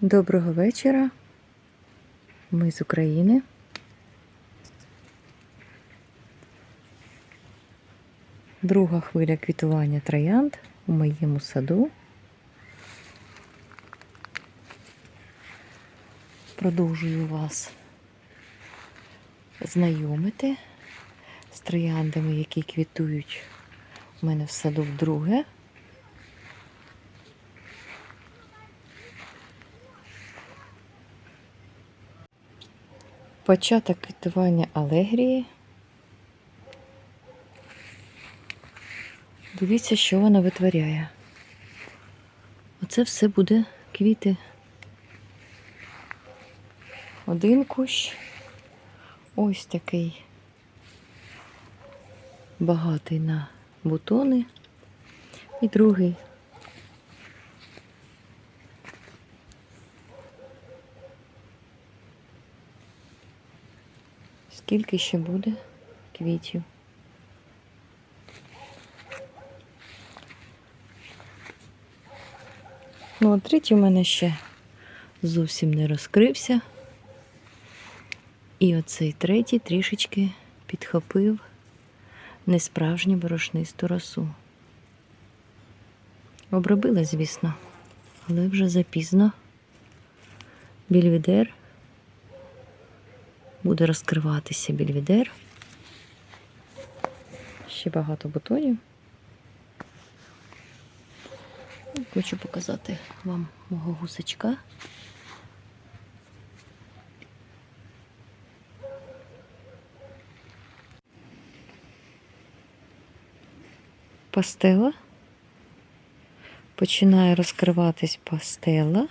Доброго вечора. Ми з України. Друга хвиля квітування троянд у моєму саду. Продовжую вас знайомити з трояндами, які квітують у мене в саду вдруге. Початок квітування алегрії. Дивіться, що вона витворяє. Оце все буде квіти. Один кущ. Ось такий багатий на бутони. І другий. Скільки ще буде квітів? Ну, а третій у мене ще зовсім не розкрився. І оцей третій трішечки підхопив несправжню борошнисту росу. Обробила, звісно, але вже запізно. Більвідер буде розкриватися більвідер. Ще багато бутонів. Хочу показати вам мого гусачка. Пастела. Починає розкриватись пастела.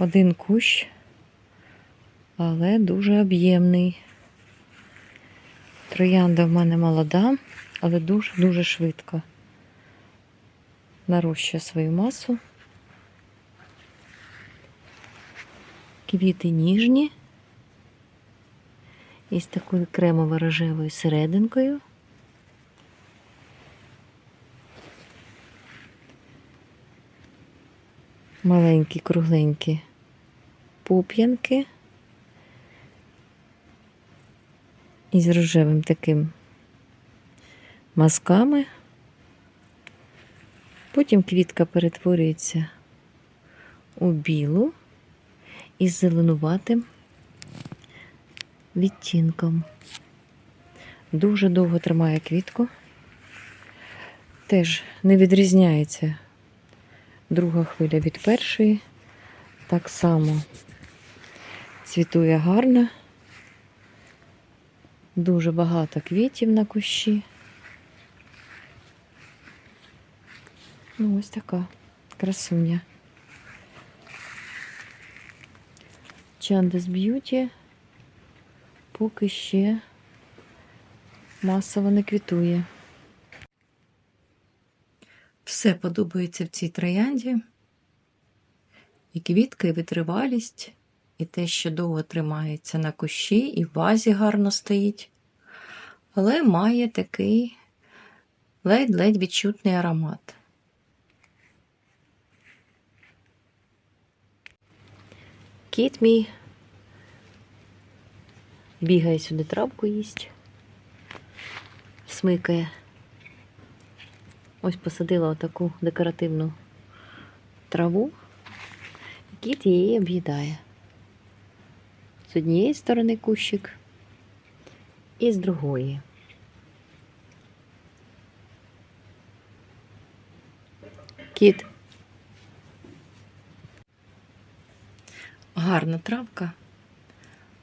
Один кущ, але дуже об'ємний. Троянда в мене молода, але дуже-дуже швидко нарощує свою масу. Квіти ніжні із такою кремово-рожевою серединкою. Маленькі, кругленькі пуп'янки. із рожевим таким мазками. Потім квітка перетворюється у білу із зеленуватим відтінком. Дуже довго тримає квітку. Теж не відрізняється друга хвиля від першої. Так само цвітує гарно. Дуже багато квітів на кущі. Ну, ось така красуня. Чандес Б'юті поки ще масово не квітує. Все подобається в цій троянді. І квітка, і витривалість, і те, що довго тримається на кущі, і в вазі гарно стоїть, але має такий ледь-ледь відчутний аромат. Кіт мій бігає сюди травку їсть, смикає. Ось посадила отаку декоративну траву, кіт її об'їдає з однієї сторони кущик і з другої. Кіт. Гарна травка,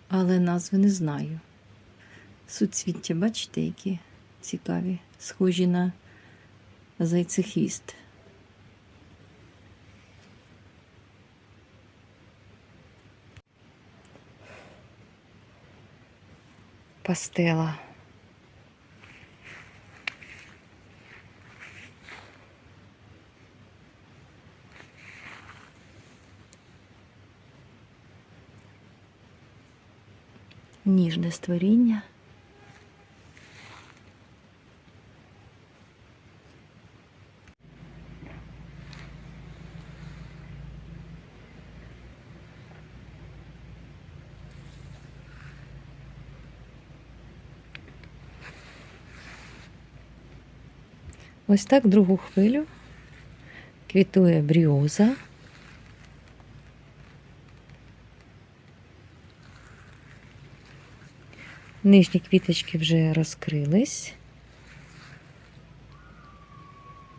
але назви не знаю. Суцвіття, бачите, які цікаві, схожі на зайцехвіст. Пастела. Ніжне створіння. Ось так другу хвилю квітує бріоза. Нижні квіточки вже розкрились,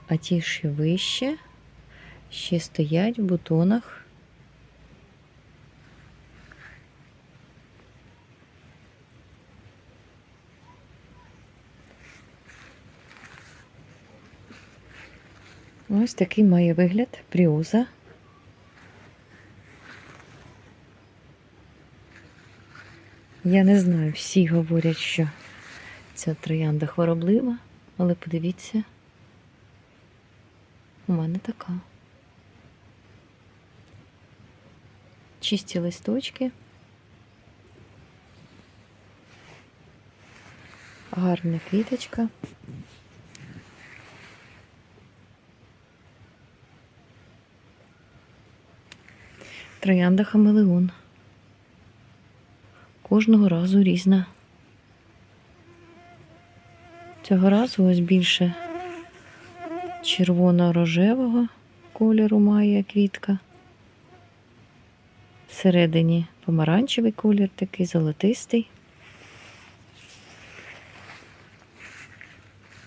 а ті, що вище, ще стоять в бутонах. Ось такий має вигляд пріоза. Я не знаю, всі говорять, що ця троянда хвороблива, але подивіться, у мене така. Чисті листочки. Гарна квіточка. Троянда хамелеон. Кожного разу різна. Цього разу ось більше червоно-рожевого кольору має квітка. Всередині помаранчевий колір, такий золотистий.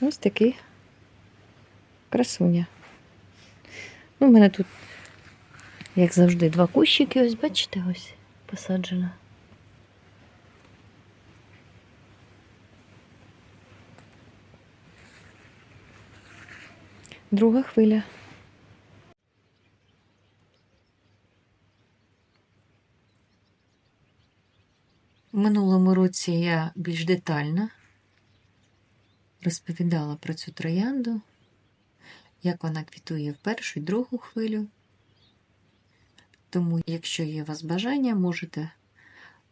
Ось такий красуня. Ну, у мене тут, як завжди, два кущики, ось бачите, ось посаджена. Друга хвиля. В минулому році я більш детально розповідала про цю троянду, як вона квітує в першу і другу хвилю. Тому, якщо є у вас бажання, можете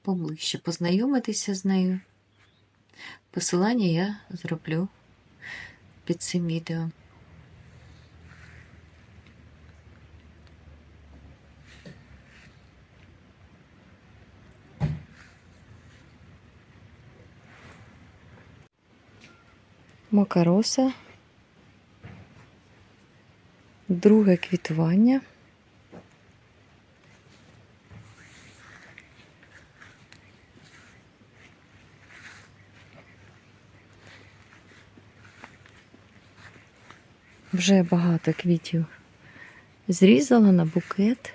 поближче познайомитися з нею. Посилання я зроблю під цим відео. Макароса. Друге квітування. Вже багато квітів зрізала на букет.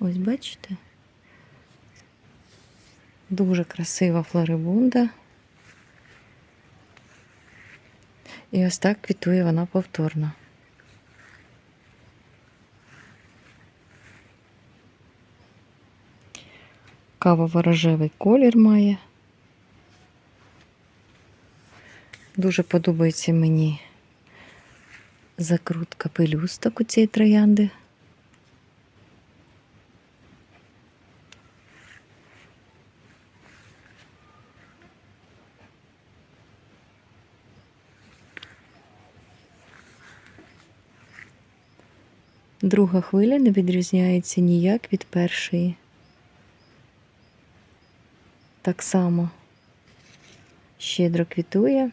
Ось бачите? Дуже красива флорибунда. І ось так квітує вона повторно. Каво-ворожевий колір має. Дуже подобається мені закрутка пелюсток у цієї троянди. Друга хвиля не відрізняється ніяк від першої. Так само щедро квітує.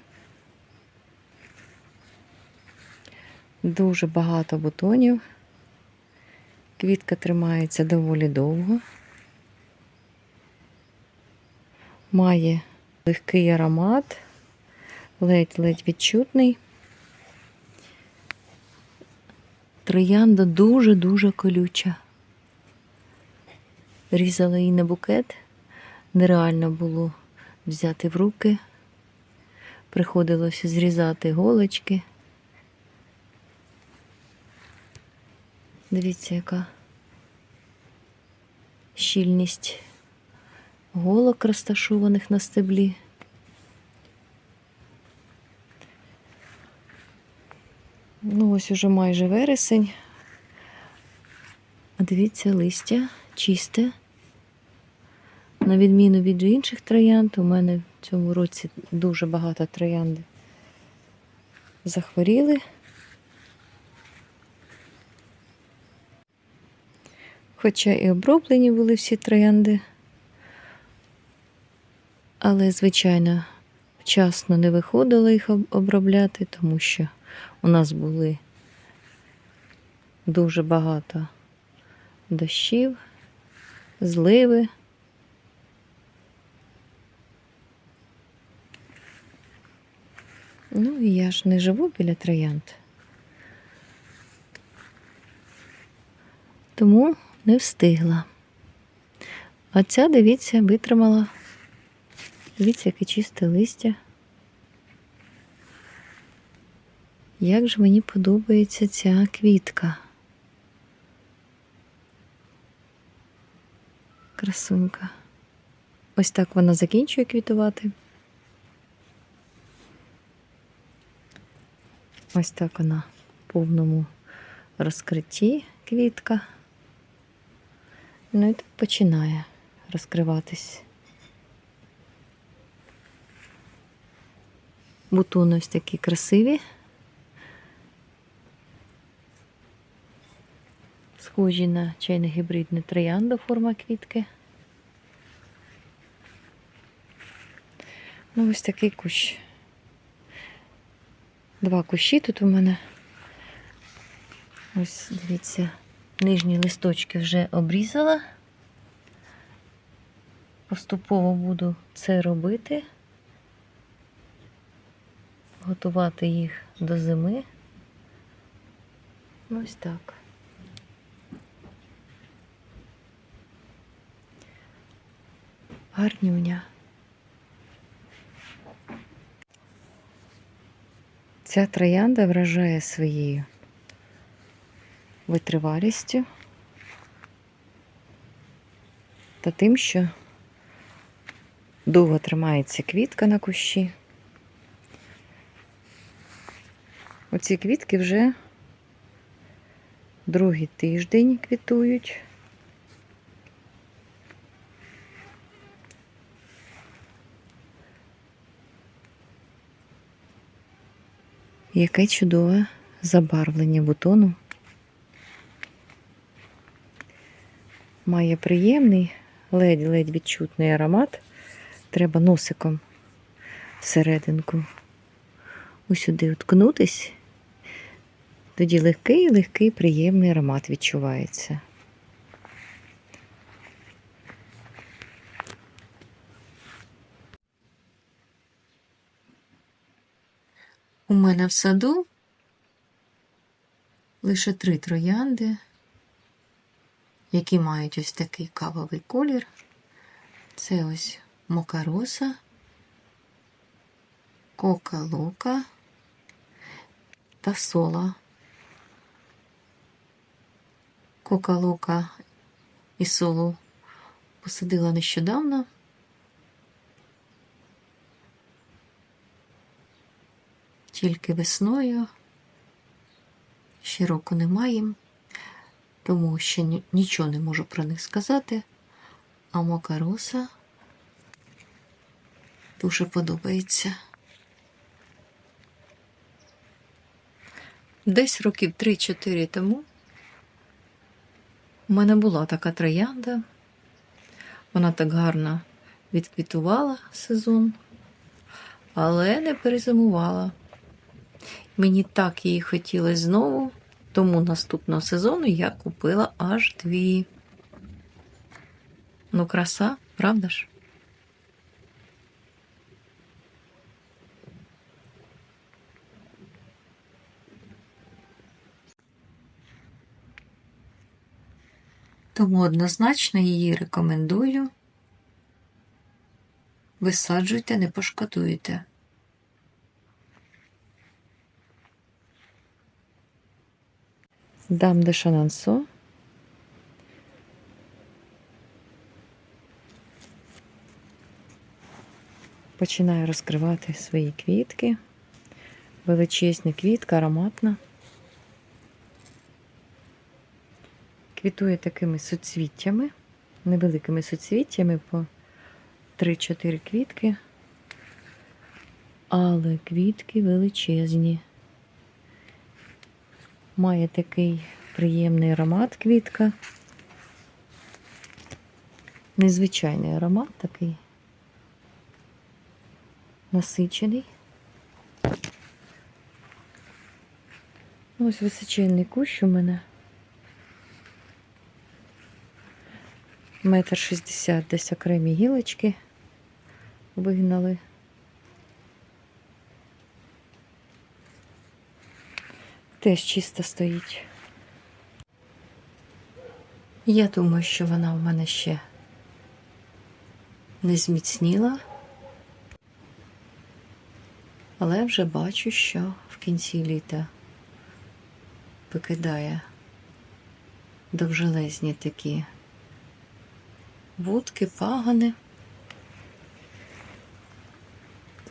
Дуже багато бутонів. Квітка тримається доволі довго. Має легкий аромат, ледь-ледь відчутний. Троянда дуже-дуже колюча. Різала її на букет, нереально було взяти в руки. Приходилося зрізати голочки. Дивіться, яка щільність голок розташованих на стеблі. Ну, ось уже майже вересень. А дивіться, листя чисте. На відміну від інших троянд, у мене в цьому році дуже багато троянди захворіли. Хоча і оброблені були всі троянди. Але, звичайно, вчасно не виходило їх обробляти, тому що у нас були дуже багато дощів, зливи. Ну і я ж не живу біля троянд. Тому не встигла. А ця, дивіться, витримала. Дивіться, яке чисте листя. Як же мені подобається ця квітка. Красунька. Ось так вона закінчує квітувати. Ось так вона в повному розкритті квітка. Ну і так починає розкриватись. Бутони ось такі красиві. Схожі на чайне гібридне троянда форма квітки. Ну, ось такий кущ. Два кущі тут у мене. Ось, дивіться, нижні листочки вже обрізала. Поступово буду це робити, готувати їх до зими. Ось так. Гарнюня. Ця троянда вражає своєю витривалістю та тим, що довго тримається квітка на кущі. Оці квітки вже другий тиждень квітують. Яке чудове забарвлення бутону. Має приємний, ледь-ледь відчутний аромат. Треба носиком всерединку усюди уткнутись. Тоді легкий, легкий, приємний аромат відчувається. У мене в саду лише три троянди, які мають ось такий кавовий колір. Це ось мокароса, кока-лока та сола. Кока-лока і солу посадила нещодавно. Тільки весною. Ще року немає, тому ще нічого не можу про них сказати. А мокароса дуже подобається. Десь років 3-4 тому у мене була така троянда. Вона так гарно відквітувала сезон, але не перезимувала. Мені так її хотілося знову, тому наступного сезону я купила аж дві. Ну, краса, правда ж? Тому однозначно її рекомендую. Висаджуйте, не пошкодуєте. Дам де шанансо. Починаю розкривати свої квітки. Величезна квітка, ароматна. Квітує такими суцвіттями, невеликими суцвіттями по 3-4 квітки. Але квітки величезні. Має такий приємний аромат квітка. Незвичайний аромат такий. насичений. Ось височенний кущ у мене. Метр шістдесят десь окремі гілочки вигнали. Теж чисто стоїть. Я думаю, що вона в мене ще не зміцніла, але вже бачу, що в кінці літа викидає довжелезні такі вудки, пагани.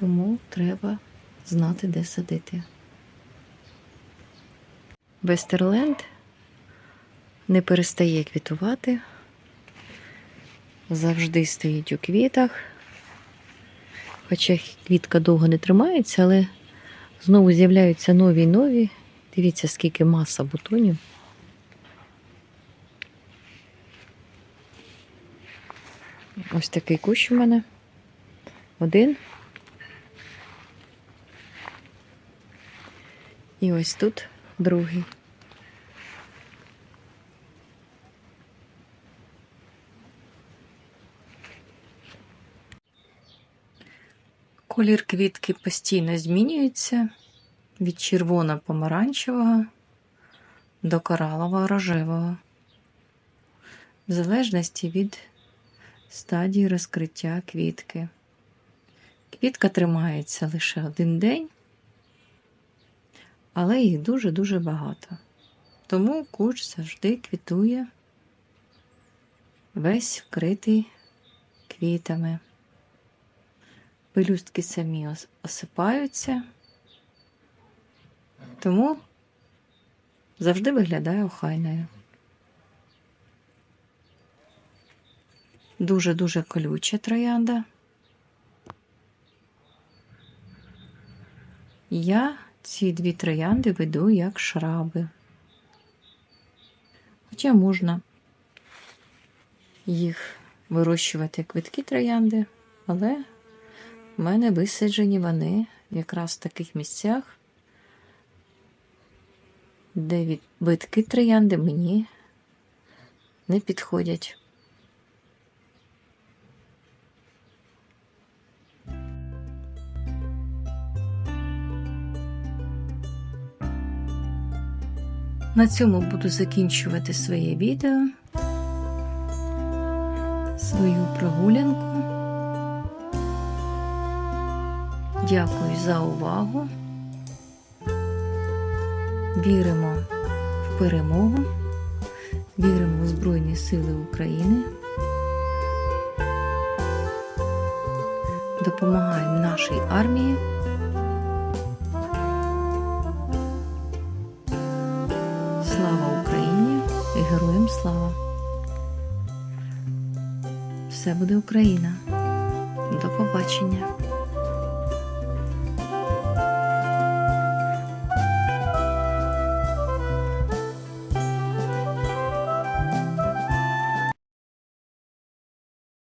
Тому треба знати, де садити. Вестерленд не перестає квітувати, завжди стоїть у квітах. Хоча квітка довго не тримається, але знову з'являються нові й нові. Дивіться, скільки маса бутонів. Ось такий кущ у мене. Один. І ось тут другий. Колір квітки постійно змінюється від червоно-помаранчевого до коралово рожевого, в залежності від стадії розкриття квітки. Квітка тримається лише один день, але їх дуже-дуже багато. Тому куч завжди квітує весь вкритий квітами. Пелюстки самі осипаються, тому завжди виглядає охайною. Дуже-дуже колюча троянда. Я ці дві троянди веду як шраби. Хоча можна їх вирощувати як квитки троянди, але в мене висаджені вони якраз в таких місцях, де від витки троянди мені не підходять. На цьому буду закінчувати своє відео, свою прогулянку. Дякую за увагу. Віримо в перемогу, віримо в Збройні Сили України. Допомагаємо нашій армії. Героям слава! Все буде Україна. До побачення!